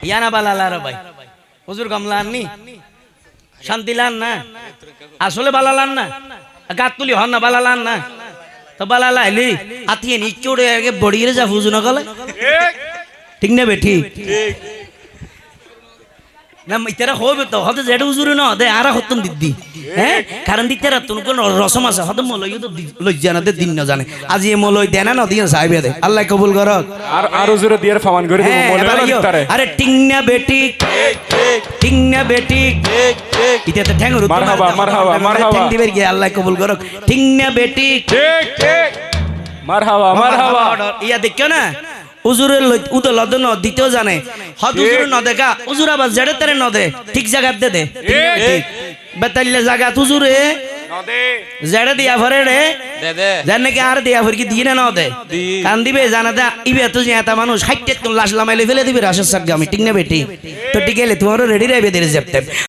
ইয়ানা বালালার ভাই। হুজুর গামলান নি? শান্তি লান না? আসলে বালালান না? গাত তুলি হন না বালালান না? তো বালালা এলি আতিয়ে নিচে উড়ে আগে বড়িয়ে যা হুজু না গলে ঠিক না বেঠি? না ইতারা হবে তো হতে যেটা হুজুরে না দে আরা হতন দিদি হ্যাঁ? কারণ দিতারা তুন কোন রসম আছে হতে মলই তো লজ্জা না দে দিন না জানে। আজি এ মলই দেনা না দিয়ে সাহেবে দে। আল্লাহ কবুল করক আর আরও জোরে দিয়ে ফামান করে দেবো। তারে আরে টিংনা বেটি টিংনা বেটি ইতে তো ঠ্যাঙ্গর উত্তর মারহাবা, মারহাবা, মারহাবা। ঠ্যাং দিবের গিয়ে আল্লাহ কবুল করক টিংনা বেটি ঠিক ঠিক। মার হাওয়া মার হাওয়া ইয়া দেখো না? উজুরের উদল ন দিতেও জানে। হদ উজুর ন দেখা উজুর আবার জেড়ে তেরে ন দে ঠিক জায়গা দে দে। ঠিক। জায়গা জেড়ে দিয়া ভরে রে। দে দে। জান নাকি আর দিয়া ভরি কি দিয়ে না দে। কান দিবে জানা দা ইবে তো যে এত মানুষ হাইটে লাশ লামাইলে ফেলে দিবে রাশের সাথে আমি ঠিক না বেটি? তো ঠিক গেলে তোমারও রেডি রাইবে দের জেপতে